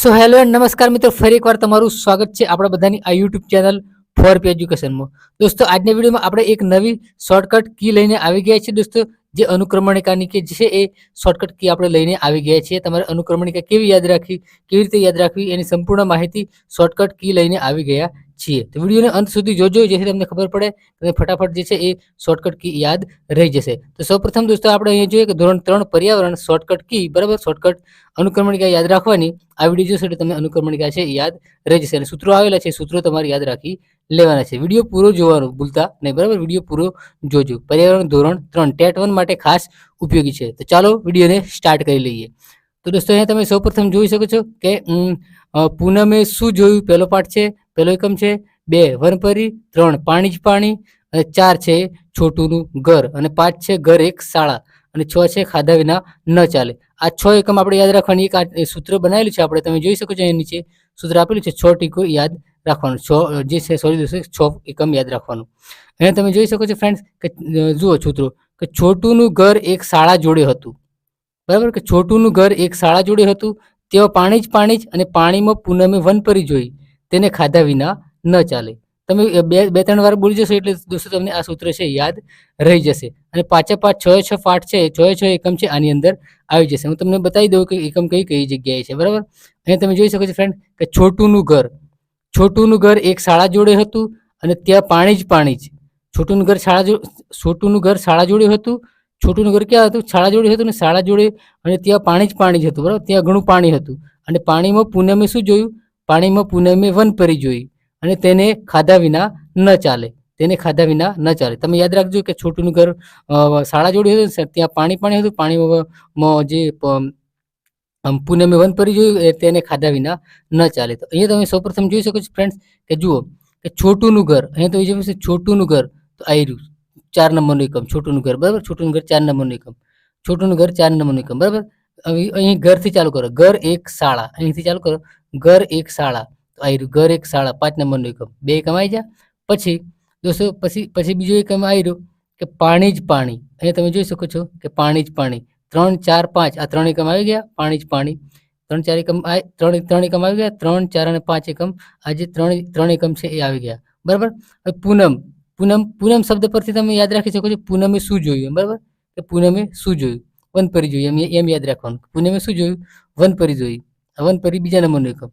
So hello and નમસ્કાર મિત્રો. ફરી એકવાર તમારું સ્વાગત છે આપણા બધાની આ યુટ્યુબ ચેનલ ફોર પી એજ્યુકેશનમાં દોસ્તો, આજના વિડીયોમાં આપણે એક નવી શોર્ટકટ કી લઈને આવી ગયા છીએ દોસ્તો, જે અનુક્રમણિકાની કે છે એ શોર્ટકટ કી આપણે લઈને આવી ગયા છીએ. તમારે અનુક્રમણિકા કેવી યાદ રાખવી, કેવી રીતે યાદ રાખવી, એની સંપૂર્ણ માહિતી શોર્ટકટ કી લઈને આવી ગયા છીએ. તો વિડીયોને અંત સુધી જોજો, જેથી તમને ખબર પડે તમે ફટાફટ જે છે એ શોર્ટકટ કી યાદ રહી જશે. તો સૌપ્રથમ દોસ્તો, આપણે અહીંયા જોઈએ કે ધોરણ ત્રણ પર્યાવરણ શોર્ટકટ કી બરાબર? શોર્ટકટ અનુક્રમણિકા યાદ રાખવાની. આ વીડિયો જોશો એટલે તમને અનુક્રમણિકા છે યાદ રહી જશે. અને સૂત્રો આવેલા છે સૂત્રો તમારે યાદ રાખી લેવાના છે. વીડિયો પૂરો જોવાનું ભૂલતા નહીં, બરાબર? વીડિયો પૂરો જોજો. પર્યાવરણ ધોરણ ત્રણ, ટેટ વન માટે ખાસ ઉપયોગી છે. તો ચાલો વિડીયોને સ્ટાર્ટ કરી લઈએ. તો દોસ્તો, અહીંયા તમે સૌપ્રથમ જોઈ શકો છો કે પૂનમે શું જોયું? પહેલો પાઠ છે પહેલો એકમ છે બે વનપરી ત્રણ પાણી જ પાણી અને ચાર છે છોટુનું ઘર અને પાંચ છે ઘર એક શાળા અને છ છે ખાધા વિના ન ચાલે. આ છ એકમ આપણે યાદ રાખવાની એક સૂત્ર બનાવેલું છે, આપણે તમે જોઈ શકો છો એની નીચે સૂત્ર આપેલું છે, છ ટીકો યાદ રાખવાનું, છ જે છે સોરી દોસ્તો, છ એકમ યાદ રાખવાનું. અહીંયા તમે જોઈ શકો છો ફ્રેન્ડ્સ કે જુઓ સૂત્રો, કે છોટુનું ઘર એક શાળા જોડે હતું. બરાબર? કે છોટુનું ઘર એક શાળા જોડે હતું, તેઓ પાણી જ પાણી જ અને પાણીમાં પૂનમે વનપરી જોઈ. તેને ખાધા વિના ન ચાલે. તમે બે બે ત્રણ વાર બોલી જશો એટલે દોસ્તો તમને આ સૂત્ર છે યાદ રહી જશે. અને પાછા પાંચ છ છ પાઠ છે, છ છ એકમ છે આની અંદર આવી જશે. હું તમને બતાવી દઉં કે એકમ કઈ કઈ જગ્યાએ છે, બરાબર? અહીંયા તમે જોઈ શકો છો ફ્રેન્ડ કે છોટુનું ઘર. છોટુનું ઘર એક શાળા જોડે હતું અને ત્યાં પાણી જ પાણી જ. છોટુનું ઘર શાળા જો, છોટુનું ઘર શાળા જોડે હતું, છોટુનું ઘર ક્યાં હતું? શાળા જોડે હતું ને શાળા જોડે અને ત્યાં પાણી જ પાણી જ હતું, બરાબર? ત્યાં ઘણું પાણી હતું. અને પાણીમાં પૂનમે શું જોયું? પાણીમાં પુનઃ વન પરી જોઈ અને તેને ખાધા વિના ન ચાલે. તેને ખાધા વિના ન ચાલે. તમે યાદ રાખજો કે છોટુનું ઘર શાળા જોડે હતું ને ત્યાં પાણી પાણી હતું, પાણીમાં જે પુનમે વન પૂનમે વનપરી જોયું તેને ખાધા વિના ન ચાલે. તો અહીંયા તમે સૌપ્રથમ જોઈ શકો છો ફ્રેન્ડ્સ કે જુઓ કે છોટુનું ઘર, અહીંયા તો જોયું છે છોટુનું ઘર તો આ રહ્યું ચાર નંબરનું એકમ. છોટુનું ઘર, બરાબર? છોટુનું ઘર ચાર નંબરનું એકમ. છોટુનું ઘર ચાર નંબરનું એકમ, બરાબર? અહીં ઘરથી ચાલુ કરો. ઘર એક શાળા. અહીંથી ચાલુ કરો. ઘર એક શાળા. તો આવી રહ્યું. ઘર એક શાળા. પાંચ નંબરનું એકમ. બે એકમ આવી જા પછી દોસ્તો, પછી પછી બીજું એકમ આવી રહ્યું કે પાણી જ પાણી. અહીંયા તમે જોઈ શકો છો કે પાણી જ પાણી. ત્રણ, ચાર, પાંચ. આ ત્રણ એકમ આવી ગયા. પાણી જ પાણી. ત્રણ, ચાર એકમ ત્રણ ત્રણ એકમ આવી ગયા. ત્રણ, ચાર અને પાંચ એકમ. આ જે ત્રણ ત્રણ એકમ છે એ આવી ગયા. બરાબર? હવે પૂનમ. પૂનમ પૂનમ શબ્દ પરથી તમે યાદ રાખી શકો છો. પૂનમે શું જોયું બરાબર? કે પૂનમે શું જોયું? વનપરી જોઈ, એમ એમ યાદ રાખવાનું પૂનમે શું જોયું? વનપરી જોઈ. વનપરી બીજા નંબરનું એકમ.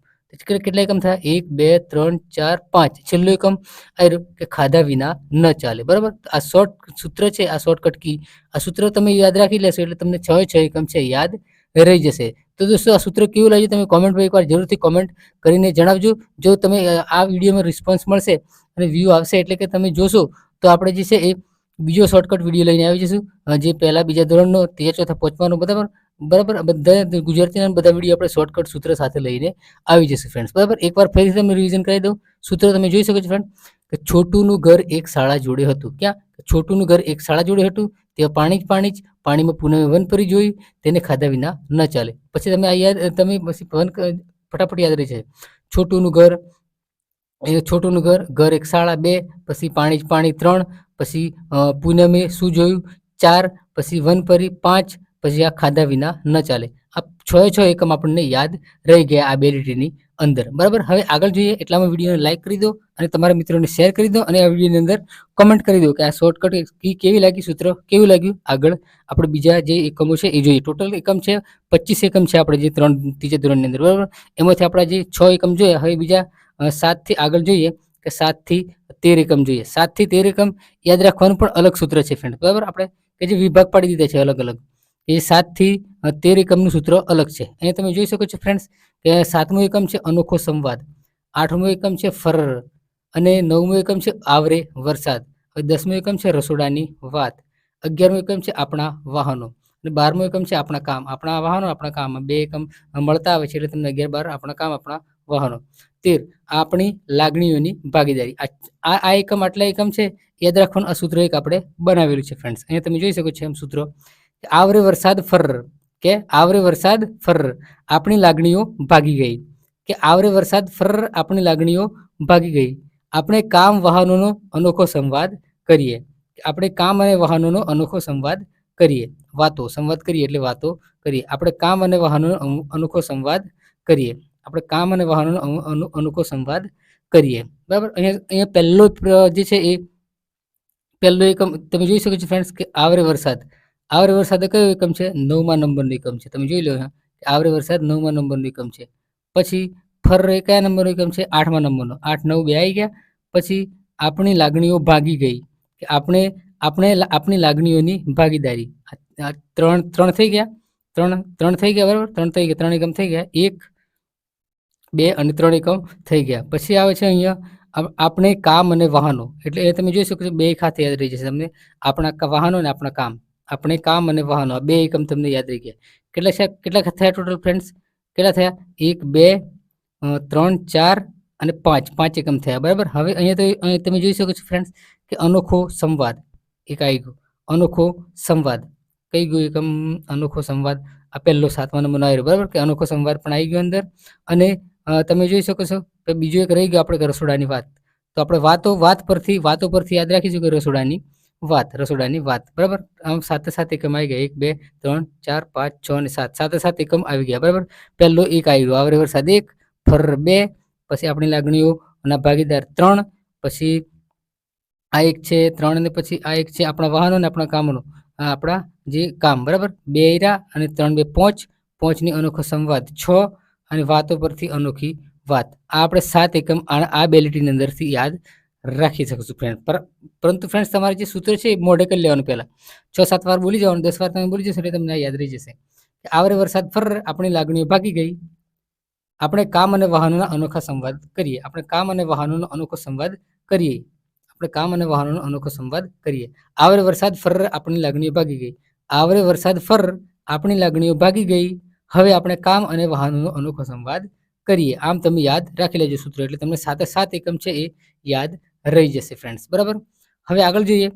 કેટલા એકમ થયા? એક, બે, ત્રણ, ચાર, પાંચ. છેલ્લો એકમ આ કે ખાધા વિના ન ચાલે. બરાબર? આ શોર્ટ સૂત્ર છે, આ શોર્ટકટ કી આ સૂત્ર તમે યાદ રાખી લેશો એટલે તમને છ છ એકમ છે યાદ રહી જશે. તો દોસ્તો, આ સૂત્ર કેવું લાગ્યું તમે કોમેન્ટમાં એકવાર જરૂરથી કોમેન્ટ કરીને જણાવજો. જો તમે આ વિડીયોમાં રિસ્પોન્સ મળશે અને વ્યૂ આવશે એટલે કે તમે જોશો, તો આપણે જે છે એ બીજો શોર્ટકટ વીડિયો લઈને આવી જઈશું. જે પહેલા બીજા ધોરણનો તે ચોથા પહોંચવાનો બરાબર? બરાબર? બધા ગુજરાતીના બધા વીડિયો આપણે શોર્ટકટ સૂત્ર સાથે લઈને આવી જશે ફ્રેન્ડ્સ બરાબર? એકવાર ફરીથી તમે રિવિઝન કરી દઉં. સૂત્ર તમે જોઈ શકો છો ફ્રેન્ડ કે છોટુનું ઘર એક શાળા જોડે હતું. ક્યાં? છોટુનું ઘર એક શાળા જોડે હતું. તે પાણી જ પાણી જ, પાણીમાં પૂનમે વનપરી જોઈ તેને ખાધા વિના ન ચાલે. પછી તમે આ યાદ, તમે પછી વન ફટાફટ યાદ રહી છે છોટુનું ઘર એ છોટુનું ઘર ઘર એક શાળા બે, પછી પાણી જ પાણી ત્રણ, પછી પૂનમે શું જોયું? ચાર, પછી વનપરી પાંચ, પછી આ ખાધા વિના ન ચાલે. આ છ છ એકમ આપણને યાદ રહી ગયા આ બે અંદર. બરાબર? હવે આગળ જોઈએ, એટલામાં વિડીયોને લાઇક કરી દો અને તમારા મિત્રોને શેર કરી દો અને આ વિડીયોની અંદર કમેન્ટ કરી દો કે આ શોર્ટકટ કી કેવી લાગી, સૂત્ર કેવું લાગ્યું? આગળ આપણે બીજા જે એકમો છે એ જોઈએ. ટોટલ એકમ છે પચીસ એકમ છે આપણે જે ત્રણ ત્રીજા ધોરણની અંદર. બરાબર? એમાંથી આપણા જે છ એકમ જોઈએ હવે બીજા સાતથી આગળ જોઈએ કે સાતથી તેર એકમ જોઈએ. સાતથી તેર એકમ યાદ રાખવાનું પણ અલગ સૂત્ર છે ફ્રેન્ડ બરાબર? આપણે કે જે વિભાગ પાડી દીધા છે અલગ અલગ. એ સાતથી તેર એકમનું સૂત્ર અલગ છે. અહીંયા તમે જોઈ શકો છો ફ્રેન્ડ્સ કે સાતમું એકમ છે અનોખો સંવાદ. આઠમું એકમ છે ફરર. અને નવમું એકમ છે આવરે વરસાદ. દસમું એકમ છે રસોડાની વાત. અગિયારમું એકમ છે આપણા વાહનો. અને બારમું એકમ છે આપણા કામ. આપણા વાહનો, આપણા કામ. બે એકમ મળતા આવે છે એટલે તમને અગિયાર બાર આપણા કામ, આપણા વાહનો. તેર, આપણી લાગણીઓની ભાગીદારી. આ આ એકમ, આટલા એકમ છે, યાદ રાખવાનું આ સૂત્ર એક આપણે બનાવેલું છે ફ્રેન્ડ્સ અહીંયા તમે જોઈ શકો છો એમ સૂત્રો. આવરે વરસાદ ફર કે આવરે વરસાદ ફર આપણી લાગણીઓ ભાગી ગઈ. કે આવરે વરસાદ ફર આપણી લાગણીઓ ભાગી ગઈ. આપણે કામ વાહનોનો અનોખો સંવાદ કરીએ. આપણે કામ અને વાહનોનો અનોખો સંવાદ કરીએ. વાતો, સંવાદ કરીએ એટલે વાતો કરીએ. આપણે કામ અને વાહનોનો અનોખો સંવાદ કરીએ. આપણે કામ અને વાહનોનો અનુ- અનુ- સંવાદ કરીએ. બરાબર? અહીંયા અહીંયા પહેલો જે છે એ, પહેલો એકમ, તમે જોઈ શકો છો ફ્રેન્ડ્સ કે આવરે વરસાદ. આવરે વરસાદ કયો એકમ છે? નવમા નંબરનો એકમ છે. તમે જોઈ લો આવરે વરસાદ નવમા નંબરનો એકમ છે. પછી ફર કયા નંબરનો એકમ છે? આઠમા નંબરનો. આઠ, નવ, બે આવી ગયા. પછી આપણી લાગણીઓ ભાગી ગઈ. કે આપણે આપણે આપણી લાગણીઓની ભાગીદારી. ત્રણ ત્રણ થઈ ગયા. ત્રણ ત્રણ થઈ ગયા, બરાબર? ત્રણ થઈ ગયા, ત્રણ એકમ થઈ ગયા. એક બે અને ત્રણ એકમ થઈ ગયા. પછી આવે છે અહીંયા આપણે કામ અને વાહનો. એટલે એ તમે જોઈ શકો છો, બે ખાતે યાદ રહી જશે તમને. આપણા વાહનો અને આપણા કામ. આપણે કામ અને વાહનો, આ બે એકમ તમને યાદ રહી ગયા. કેટલા છે? કેટલા થયા ટોટલ ફ્રેન્ડ્સ કેટલા થયા? એક, બે ત્રણ, ચાર અને પાંચ. પાંચ એકમ થયા. બરાબર? હવે અહીંયા તો તમે જોઈ શકો છો ફ્રેન્ડ્સ કે અનોખો સંવાદ. એક આવી ગયો. અનોખો સંવાદ. કઈ ગયું એકમ? અનોખો સંવાદ. આ પહેલો સાતમા નંબરનો આવ્યો. બરાબર? કે અનોખો સંવાદ પણ આવી ગયો અંદર. અને તમે જોઈ શકો છો કે બીજું એક રહી ગયું આપણે રસોડાની વાત. તો આપણે વાતો, વાત પરથી, વાતો પરથી યાદ રાખીશું કે રસોડાની વાત રસોડાની વાત. બરાબર? આમ સાથે સાથે એકમ આવી ગયા. એક, બે, ત્રણ, ચાર, પાંચ, છ અને સાત. સાથે સાત એકમ આવી ગયા. બરાબર? પહેલો એક આવી ગયો. આવરે વરસાદ એક, ફર બે, પછી આપણી લાગણીઓના ભાગીદાર ત્રણ, પછી આ એક છે ત્રણ અને પછી આ એક છે આપણા વાહનો અને આપણા કામોનો. આપણા જે કામ. બરાબર? બે અને ત્રણ બે પોંચ. પોંચની અનોખો સંવાદ. છ અને વાતો પરથી અનોખી વાત. આ આપણે સાત એકમ આ બે લીટીની અંદરથી યાદ રાખી શકીશું ફ્રેન્ડ પરંતુ ફ્રેન્ડ્સ તમારે જે સૂત્ર છે એ મોઢે કરી લેવાનું પહેલાં. છ, સાત વાર બોલી જવાનું, દસ વાર તમે બોલી જશો એટલે તમને યાદ રહી જશે. આવરે વરસાદ ફર આપણી લાગણીઓ ભાગી ગઈ. આપણે કામ અને વાહનોના અનોખા સંવાદ કરીએ. આપણે કામ અને વાહનોનો અનોખો સંવાદ કરીએ. આપણે કામ અને વાહનોનો અનોખો સંવાદ કરીએ. આવરે વરસાદ ફર આપણી લાગણીઓ ભાગી ગઈ. આવરે વરસાદ ફર આપણી લાગણીઓ ભાગી ગઈ. હવે આપણે કામ અને વાહનોનો અનોખો સંવાદ કરીએ. આમ તમે યાદ રાખી લેજો સૂત્ર, એટલે તમને સાતે સાત એકમ છે એ યાદ રહી જશે ફ્રેન્ડ્સ બરાબર? હવે આગળ જોઈએ.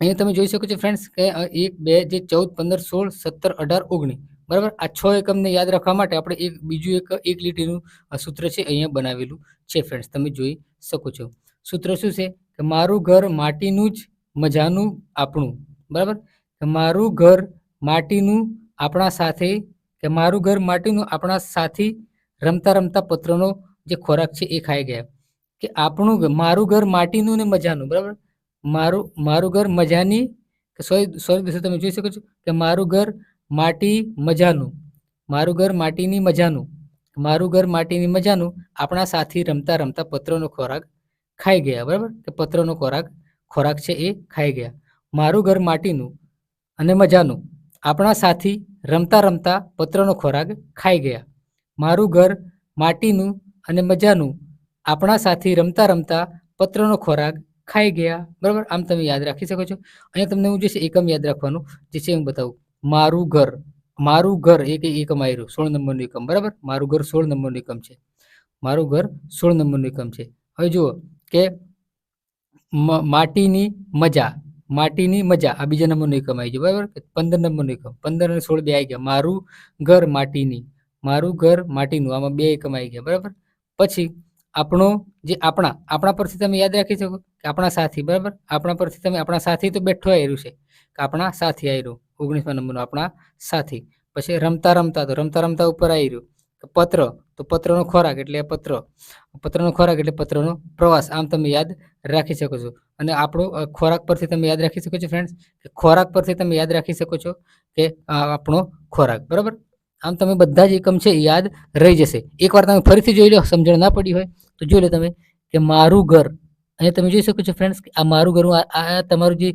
અહીંયા તમે જોઈ શકો છો ફ્રેન્ડ્સ કે એક, બે, જે ચૌદ, પંદર, સોળ, સત્તર, અઢાર, ઓગણીસ. બરાબર? આ છ એકમને યાદ રાખવા માટે આપણે એક, બીજું એક એક લીટીનું સૂત્ર છે અહીંયા બનાવેલું છે ફ્રેન્ડ્સ તમે જોઈ શકો છો. સૂત્ર શું છે? કે મારું ઘર માટીનું જ મજાનું આપણું. બરાબર? મારું ઘર માટીનું આપણા સાથે કે મારું ઘર માટીનું આપણા સાથી રમતા રમતા પત્રનો જે ખોરાક છે એ ખાઈ ગયા. કે આપણું મારું ઘર માટીનું ને મજાનું, બરાબર? મારું મારું ઘર મજાની, કે સોરી સોરી, દોસ્તો, તમે જોઈ શકો છો કે મારું ઘર માટી મજાનું, મારું ઘર માટીની મજાનું, મારું ઘર માટીની મજાનું, આપણા સાથી રમતા રમતા પત્રનો ખોરાક ખાઈ ગયા, બરાબર? કે પત્રનો ખોરાક ખોરાક છે એ ખાઈ ગયા. મારું ઘર માટીનું અને મજાનું, આપણા સાથી રમતા રમતા પત્રનો ખોરાક ખાઈ ગયા. મારું ઘર, માટીનું અને મજાનું આપણા સાથી રમતા રમતા પત્રનો ખોરાક ખાઈ ગયા. બરાબર? આમ તમે યાદ રાખી શકો છો. અહીંયા તમને હું જે છે એકમ યાદ રાખવાનું, જે છે હું બતાવું. મારું ઘર મારું ઘર એક એકમ આવ્યું સોળ નંબરનું એકમ. બરાબર? મારું ઘર સોળ નંબરનું એકમ છે. મારું ઘર સોળ નંબરનું એકમ છે. હવે જુઓ કે માટીની મજા માટીની મજા. આ બીજા નંબરનું એકમ આવી ગયો. બરાબર? પંદર નંબરનું એકમ. પંદર અને સોળ બે આવી ગયા. મારું ઘર માટીની. મારું ઘર માટીનું. આમાં બે એકમ આવી ગયા. બરાબર? પછી આપણો જે આપણા આપણા પરથી તમે યાદ રાખી શકો કે આપણા સાથી, બરાબર? આપણા પરથી તમે, આપણા સાથી તો બેઠો આવ્યું છે. કે આપણા સાથી આવ્યું ઓગણીસમા નંબરનું આપણા સાથી. પછી રમતા રમતા તો, રમતા રમતા ઉપર આવી રહ્યું પત્ર. તો પત્રનો ખોરાક એટલે પત્ર. પત્રનો ખોરાક એટલે પત્રનો પ્રવાસ. આમ તમે યાદ રાખી શકો છો. અને આપણો ખોરાક પરથી તમે યાદ રાખી શકો છો ફ્રેન્ડ્સ ખોરાક પરથી તમે યાદ રાખી શકો છો કે આપણો ખોરાક, બરાબર? આમ તમે બધા જ એકમ છે, યાદ રહી જશે. એકવાર તમે ફરીથી જોઈ લો, સમજણ ના પડી હોય, તો જોઈ લો તમે કે મારું ઘર, અહીંયા તમે જોઈ શકો છો ફ્રેન્ડ્સ આ મારું ઘર આ તમારું જે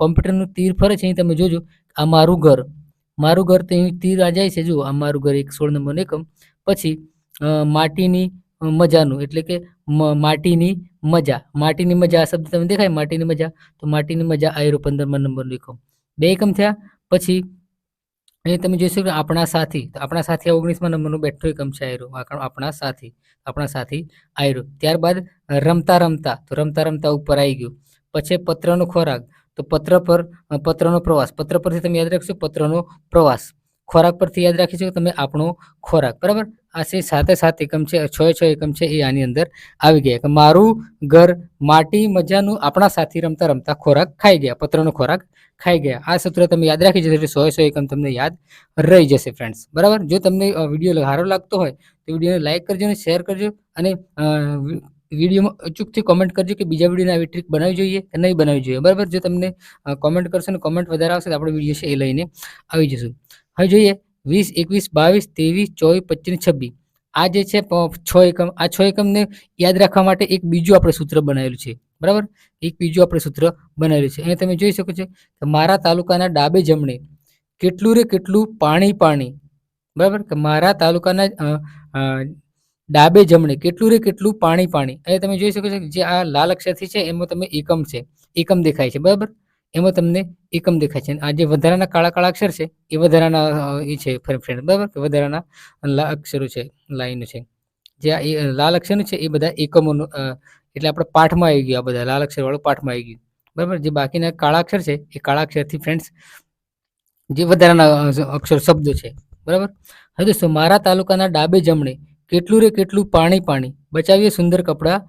કોમ્પ્યુટરનું તીર ફરે છે, અહીં તમે જોજો, આ મારું ઘર મારું ઘર તો તીર આ જાય છે, જુઓ, આ મારું ઘર એક સોળ નંબરનું એકમ. પછી માટીની મજાનું, એટલે કે માટીની મજા. માટીની મજા આ શબ્દ તમને દેખાય? માટીની મજા. તો માટીની મજા આયરો પંદરમાં નંબર લીખો. બે એકમ થયા. પછી અહીં તમે જોઈ શકો આપણા સાથી, તો આપણા સાથી ઓગણીસમાં નંબરનું બેઠો એકમ છે આયરો. આપણા સાથી આપણા સાથી આયરો. ત્યારબાદ રમતા રમતા, તો રમતા રમતા ઉપર આવી ગયું. પછી પત્રનો ખોરાક, તો પત્ર પર પત્રનો પ્રવાસ. પત્ર પરથી તમે યાદ રાખશો પત્રનો પ્રવાસ. ખોરાક પરથી યાદ રાખી શકો તમે આપણો ખોરાક. બરાબર? આ છે, સાથે સાત એકમ છે, છ છ એકમ છે, એ આની અંદર આવી ગયા. કે મારું ઘર માટી મજાનું આપણા સાથી રમતા રમતા ખોરાક ખાઈ ગયા, પત્રનો ખોરાક ખાઈ ગયા. આ સૂત્ર તમે યાદ રાખી જશો સો સો એકમ તમને યાદ રહી જશે ફ્રેન્ડ્સ બરાબર? જો તમને વીડિયો સારો લાગતો હોય, તો વિડીયોને લાઇક કરજો અને શેર કરજો અને વિડીયોમાં અચૂકથી કોમેન્ટ કરજો કે બીજા વિડીયોને આવી ટ્રીક બનાવવી જોઈએ કે નહીં બનાવવી જોઈએ. બરાબર? જો તમને કોમેન્ટ કરશો ને કોમેન્ટ વધારે આવશે તો આપણે વીડિયો છે એ લઈને આવી જશું. હવે જોઈએ વીસ, એકવીસ, બાવીસ, ત્રેવીસ, ચોવીસ, પચીસ, છવ્વીસ. આ જે છે છ એકમ, આ છ એકમને યાદ રાખવા માટે એક બીજું આપણે સૂત્ર બનાવેલું છે. બરાબર? એક બીજું આપણે સૂત્ર બનાવેલું છે. અહીંયા તમે જોઈ શકો છો કે મારા તાલુકાના ડાબે જમણે કેટલું રે કેટલું પાણી પાણી. બરાબર? કે મારા તાલુકાના ડાબે જમણે કેટલું રે કેટલું પાણી પાણી. અહીંયા તમે જોઈ શકો છો કે જે આ લાલ અક્ષરથી છે, એમાં તમે એકમ છે. એકમ દેખાય છે. બરાબર? એમાં તમને એકમ દેખાય છે. આ જે વધારાના કાળા કાળા અક્ષર છે, એ વધારાના એ છે ફ્રેન્ડ બરાબર? કે વધારાના અક્ષરો છે લાઈનો છે. જે આ લાલ અક્ષર છે, એ બધા એકમોનું એટલે આપણે પાઠમાં આવી ગયું આ બધા લાલ અક્ષરવાળું પાઠમાં આવી ગયું. બરાબર? જે બાકીના કાળા અક્ષર છે, એ કાળા અક્ષરથી ફ્રેન્ડ્સ જે વધારાના અક્ષર શબ્દો છે. બરાબર? હવે દોસ્તો, મારા તાલુકાના ડાબે જમણે કેટલું રે કેટલું પાણી પાણી બચાવીએ સુંદર કપડાં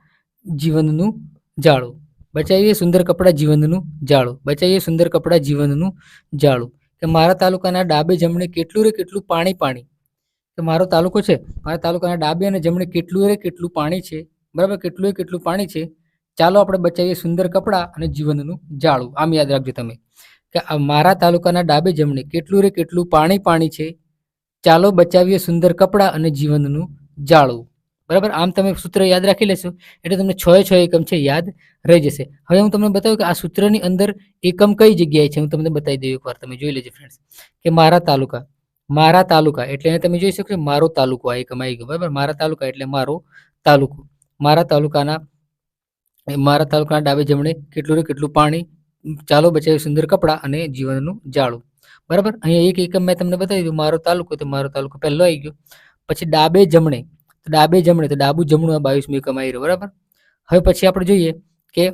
જીવનનું જાળું બચાવીએ સુંદર કપડાં જીવનનું જાળું, બચાવીએ સુંદર કપડાં જીવનનું જાળું. કે મારા તાલુકાના ડાબે જમણે કેટલું રે કેટલું પાણી પાણી. કે મારો તાલુકો છે, મારા તાલુકાના ડાબે અને જમણે કેટલું રે કેટલું પાણી છે, બરાબર? કેટલું એ કેટલું પાણી છે. ચાલો આપણે બચાવીએ સુંદર કપડાં અને જીવનનું જાળું. આમ યાદ રાખજો તમે. કે મારા તાલુકાના ડાબે જમણે કેટલું રે કેટલું પાણી પાણી છે. ચાલો બચાવીએ સુંદર કપડાં અને જીવનનું જાળવું બરાબર? આમ તમે સૂત્ર યાદ રાખી લેશો. એટલે તમને છ છ એકમ છે યાદ રહી જશે. હવે હું તમને બતાવું કે આ સૂત્રની અંદર એકમ કઈ જગ્યાએ છે, હું તમને બતાવી દઉં એકવાર. તમે જોઈ લેજો ફ્રેન્ડ્સ કે મારા તાલુકા મારા તાલુકા, એટલે તમે જોઈ શકો મારો તાલુકો આ એકમ આવી ગયો, બરાબર? મારા તાલુકા એટલે મારો તાલુકો. મારા તાલુકાના મારા તાલુકાના ડાબે જમણે કેટલું ને કેટલું પાણી, ચાલો બચાવ્યું સુંદર કપડાં અને જીવનનું જાળું બરાબર? અહીંયા એક એકમ મેં તમને બતાવી દીધું, મારો તાલુકો, તો મારો તાલુકો પહેલો આવી ગયો. પછી ડાબે જમણે તો ડાબે જમણે, તો ડાબુ જમણું આ બાવીસમી આવી રહ્યો, બરાબર? હવે પછી આપણે જોઈએ કે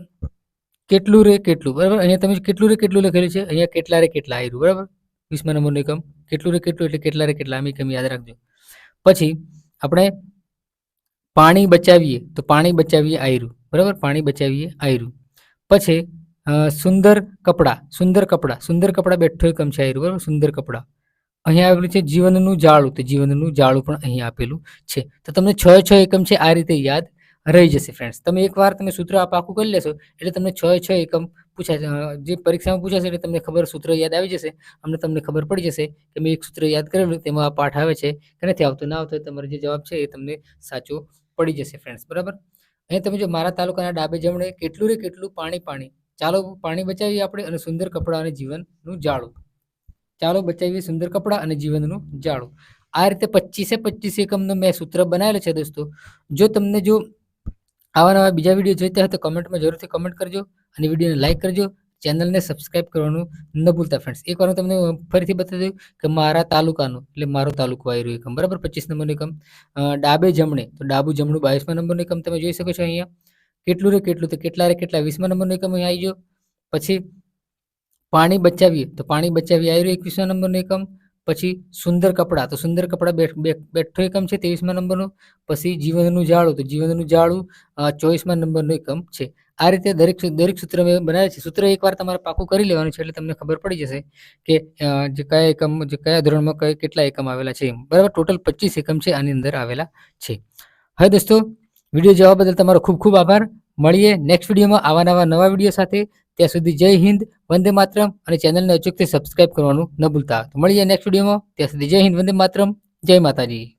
કેટલું રે કેટલું, બરાબર? અહીંયા તમે કેટલું રે કેટલું લખેલું છે? અહીંયા કેટલા રે કેટલા આવી રહ્યું બરાબર? વીસમા નંબરનું એકમ. કેટલું રે કેટલું એટલે કેટલા રે કેટલા, આમ એકમ યાદ રાખજો. પછી આપણે પાણી બચાવીએ, તો પાણી બચાવીએ આયરું, બરાબર? પાણી બચાવીએ આયરું. પછી સુંદર કપડાં સુંદર કપડાં સુંદર કપડાં બેઠો એકમ છે આયરું, બરાબર? સુંદર કપડાં. અહીંયા આવેલું છે જીવનનું જાળું. તો જીવનનું જાળું પણ અહીંયા આપેલું છે. તો તમને છ છ એકમ છે, આ રીતે યાદ રહી જશે ફ્રેન્ડ્સ તમે એકવાર તમે સૂત્ર આ પાકું કરી લેશો, એટલે તમને છ છ એકમ પૂછાશે જે પરીક્ષામાં પૂછાશે એટલે તમને ખબર સૂત્ર યાદ આવી જશે. અમને તમને ખબર પડી જશે કે મેં એક સૂત્ર યાદ કરેલું, તેમાં આ પાઠ આવે છે કે નથી આવતું, ના આવતો તમારો જે જવાબ છે એ તમને સાચો પડી જશે ફ્રેન્ડ્સ બરાબર? અહીંયા તમે જો મારા તાલુકાના ડાબે જમણે કેટલું રે કેટલું પાણી પાણી. ચાલો પાણી બચાવીએ આપણે અને સુંદર કપડાં અને જીવનનું જાળું. ચાલો બચાવીએ સુંદર કપડાં અને જીવનનું જાળું. આ રીતે પચીસે પચીસ એકમનો મેં સૂત્ર બનાવેલો છે દોસ્તો. જો તમને જો આવા નવા બીજા વીડિયો જોઈતા હોય તો કમેન્ટમાં જરૂરથી કમેન્ટ કરજો અને વિડીયોને લાઇક કરજો. ચેનલને સબસ્ક્રાઇબ કરવાનું ન ભૂલતા ફ્રેન્ડ્સ એકવાર હું તમને ફરીથી બતાવી દઉં કે મારા તાલુકાનું, એટલે મારો તાલુકો આવી રહ્યો એકમ. બરાબર? પચીસ નંબરનો એકમ. ડાબે જમણે. તો ડાબુ જમણું બાવીસમા નંબરનો એકમ તમે જોઈ શકો છો અહીંયા. કેટલું રે કેટલું? તો કેટલા રે કેટલા? વીસમા નંબરનો એકમ અહીંયા આવી ગયો. પછી પાણી બચાવીએ, તો પાણી બચાવીએ આવી રહ્યું એકવીસમા નંબરનું એકમ, પછી સુંદર કપડાં, તો સુંદર કપડાં બેઠ એકમ છે ત્રેવીસમા નંબરનું, પછી જીવનનું જાળું, તો જીવનનું જાળું ચોવીસમા નંબરનું એકમ છે. આ રીતે દરેક દરેક સૂત્ર મેં બનાવ્યા છે. સૂત્ર એકવાર તમારે પાકું કરી લેવાનું છે એટલે તમને ખબર પડી જશે કે જે કયા એકમ, જે કયા ધોરણમાં કયા કેટલા એકમ આવેલા છે બરાબર? ટોટલ પચીસ એકમ છે આની અંદર આવેલા છે. હવે દોસ્તો, વીડિયો જોવા બદલ તમારો ખૂબ ખૂબ આભાર. મળીએ નેક્સ્ટ વિડીયોમાં આવા નવા નવા વીડિયો સાથે. ત્યાં સુધી જય હિન્દ, વંદે માતરમ અને ચેનલને અચૂકથી સબસ્ક્રાઇબ કરવાનું ન ભૂલતા. મળીએ નેક્સ્ટ વિડીયોમાં ત્યાં સુધી જય હિન્દ, વંદે માતરમ, જય માતાજી.